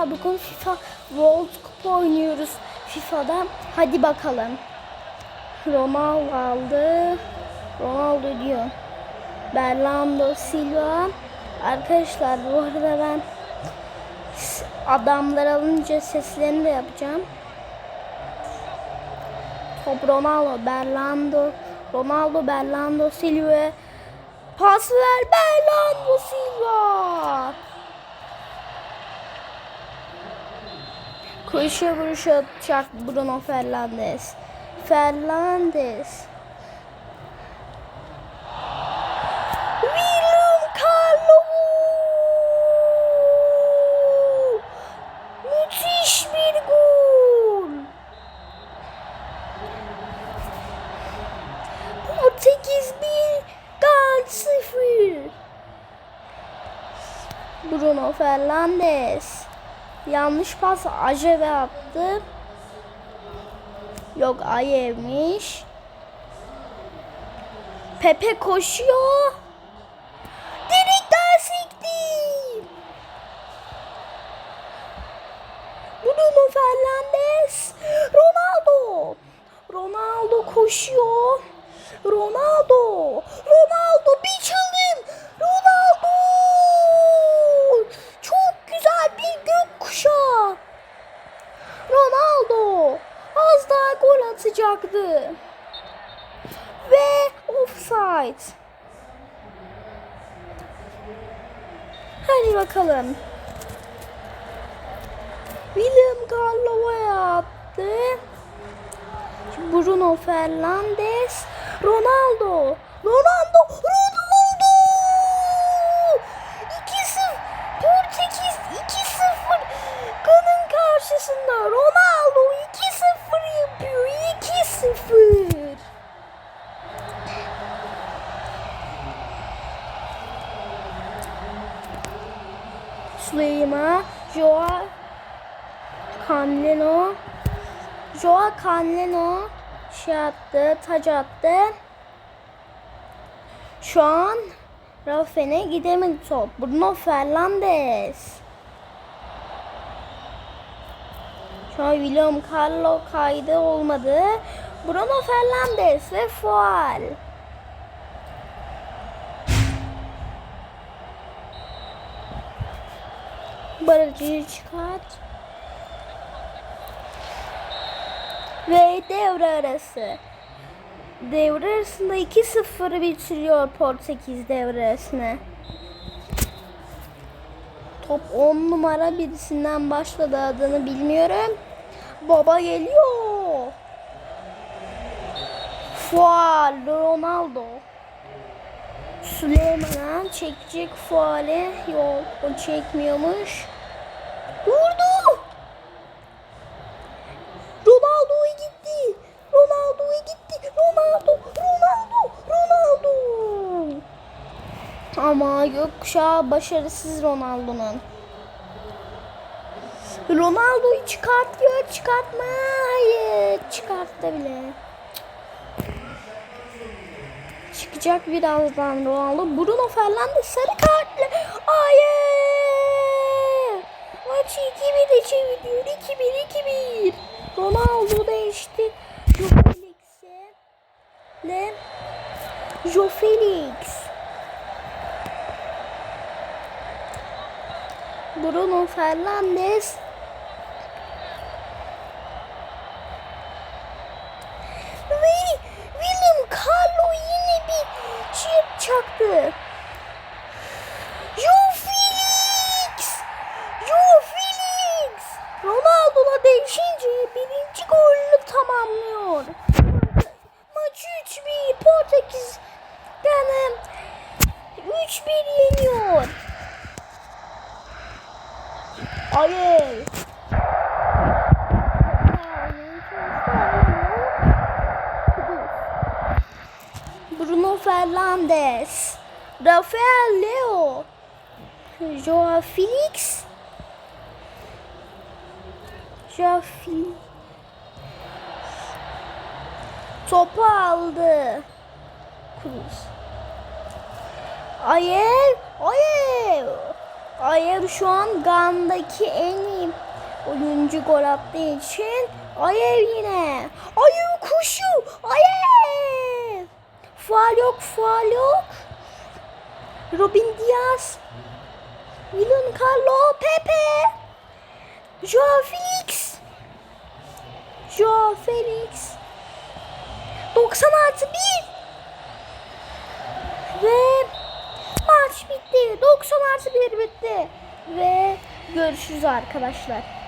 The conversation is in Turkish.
arkadaşlar bugün FIFA World Cup oynuyoruz FIFA'da. Hadi bakalım. Ronaldo aldı. Ronaldo diyor. Bernardo Silva. Arkadaşlar bu arada ben adamlar alınca seslerini de yapacağım. Top Ronaldo, Bernardo, Ronaldo, Bernardo Silva. Pas ver Bernardo Silva. Koşuya vuruşa Bruno Fernandes. Fernandes. William Carlo. Müthiş bir gol. Portekiz 1, Gal 0. Bruno Fernandes. Yanlış pas Ajeve attı. Yok Ayev'miş. Pepe koşuyor. Direkten sekti. Bruno Fernandes. Ronaldo. Ronaldo koşuyor. Ronaldo. Ronaldo bir çılgın. Ronaldo. Çok güzel bir gökkuşağı. Ronaldo az daha atacaktı. Ve offside. Hadi bakalım. William Carvalho'ya attı. Bruno Fernandes, Ronaldo, Ronaldo! Joa, Canleno, Joa Canleno şey attı, taç attı. Şu an Rafin'e gidemedi top. Bruno Fernandes. Şu an William Carlo kaydı olmadı. Bruno Fernandes ve faal. Barajı çıkart. Ve devre arası. Devre arasında 2-0 bitiriyor Portekiz devre arasını. Top 10 numara birisinden başladı adını bilmiyorum. Baba geliyor. Fual Ronaldo. Süleyman'a çekecek fuali yok o çekmiyormuş. Vurdu. Ronaldo'ya gitti. Ronaldo'ya gitti. Ronaldo, Ronaldo, Ronaldo. Ama gökkuşağı başarısız Ronaldo'nun. Ronaldo'yu çıkartıyor, çıkartma. Hayır, çıkarttı bile. Çıkacak birazdan Ronaldo. Bruno Fernandes sarı kartlı. Hayır. Maçı 2-1'e çeviriyor. 2-1, 2-1. Ronaldo değişti. Joe Felix'e. Ne? Joe Felix. Bruno Fernandes. Ve William Carlo yine bir çaktı. Joe Felix! Joe Felix! Ronaldo'la değişince birinci golünü tamamlıyor. Maç 3-1 Portekiz yani 3-1 yeniyor. Hayır. Bruno Fernandes, Rafael Leo, Joao Felix, Joao Felix. Topu aldı. Cruz. Hayır, hayır. Ayev şu an Gan'daki en iyi oyuncu gol attığı için Ayev yine. Ayev koşu. Ayev. Faal yok, faal yok. Robin Diaz. William Carlo Pepe. Joao Felix. Joao Felix. 90 artı 1. Ve maç bitti. 90 artı 1 bitti. Ve görüşürüz arkadaşlar.